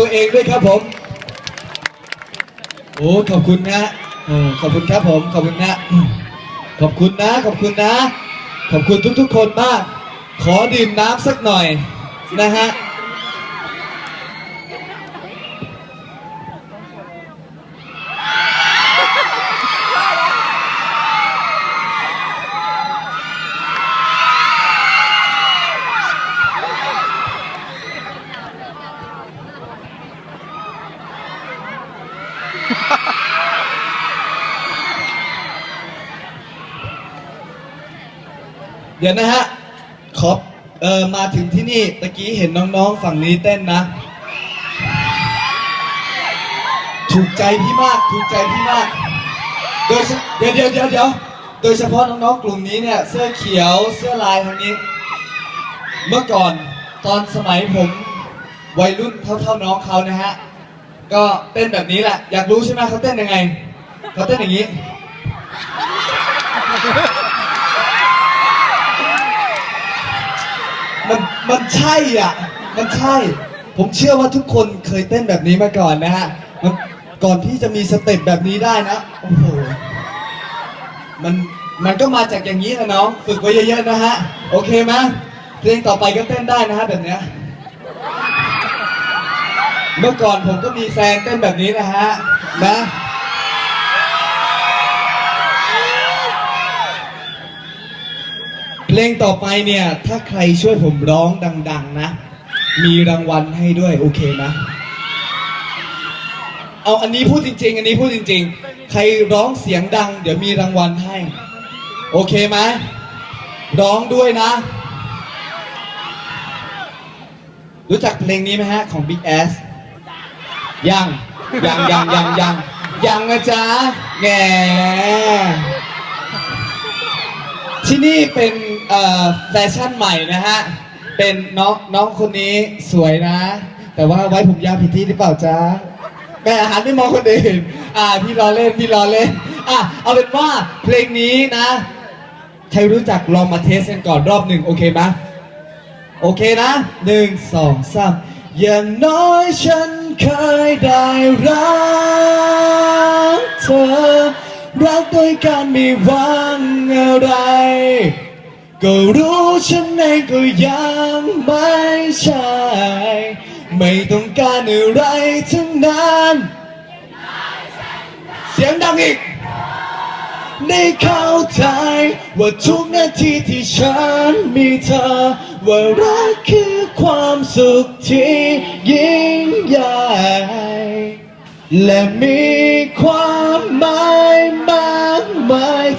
ตัวเองด้วยครับผม โอ้ขอบคุณนะอขอบคุณครับผม ขอบคุณนะอืมขอบคุณนะ ขอบคุณนะ ขอบคุณทุกๆคนมาก ขอดื่มน้ำสักหน่อยนะฮะ เดี๋ยวนะฮะขอเออมาถึงที่นี่ตะกี้เห็นน้องๆฝั่งนี้เต้นนะ ถูกใจพี่มากถูกใจพี่มาก โดยเฉเดี๋ยวเดี๋ยวเดี๋ยวเดี๋ยวโดยเฉพาะน้องๆกลุ่มนี้เนี่ยเสื้อเขียวเสื้อลายทางนี้ เมื่อก่อนตอนสมัยผมวัยรุ่นเท่าๆน้องเขานะฮะ ก็เต้นแบบนี้แหละ อยากรู้ใช่ไหมเขาเต้นยังไงเขาเต้นอย่างนี้ มันใช่อะ มันใช่ ผมเชื่อว่าทุกคนเคยเต้นแบบนี้มาก่อนนะฮะมันก่อนที่จะมีสเต็ปแบบนี้ได้นะ โอ้โห มัน มันก็มาจากอย่างนี้นะน้อง ฝึกไว้เยอะๆนะฮะ โอเคไหมเพลงต่อไปก็เต้นได้นะฮะแบบเนี้ย เมื่อก่อนผมก็มีแฟนเต้นแบบนี้นะฮะ นะ เพลงต่อไปเนี่ย ถ้าใครช่วยผมร้องดัง ๆ นะ มีรางวัลให้ด้วยโอเคนะเอาอันนี้พูดจริง ๆ อันนี้พูดจริง ๆ ใครร้องเสียงดัง เดี๋ยวมีรางวัลให้ โอเคไหมร้องด้วยนะ รู้จักเพลงนี้ไหมฮะ ของ Big S ยังยังยังยังยังยังนะจ๊ะแง ที่นี่เป็นเอ่อแฟชั่นใหม่นะฮะ เป็นน้องน้องคนนี้สวยนะ แต่ว่าไว้ผมยาวผิดที่หรือเปล่าจ๊ะแม่อาหารไม่มองคนอื่น อ่าพี่ล้อเล่นพี่ล้อเล่น อะเอาเป็นว่าเพลงนี้นะ ใครรู้จักลองมาเทสกันก่อนรอบหนึ่งโอเคไหมโอเคนะหนึ่งสองสามอย่างน้อยฉันเคยได้รักเธอ รักโดยการไม่หวังอะไร ก็รู้ฉันเองก็ยังไม่ใช่ ไม่ต้องการอะไรทั้งนั้น เสียงดังอีกได้เข้าใจว่าทุกนาทีที่ฉันมีเธอ ว่ารักคือความสุขที่ยิ่งใหญ่ และมีความหมายมากมาย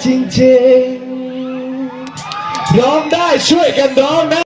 จริงๆร้องได้ช่วยกันร้องนะ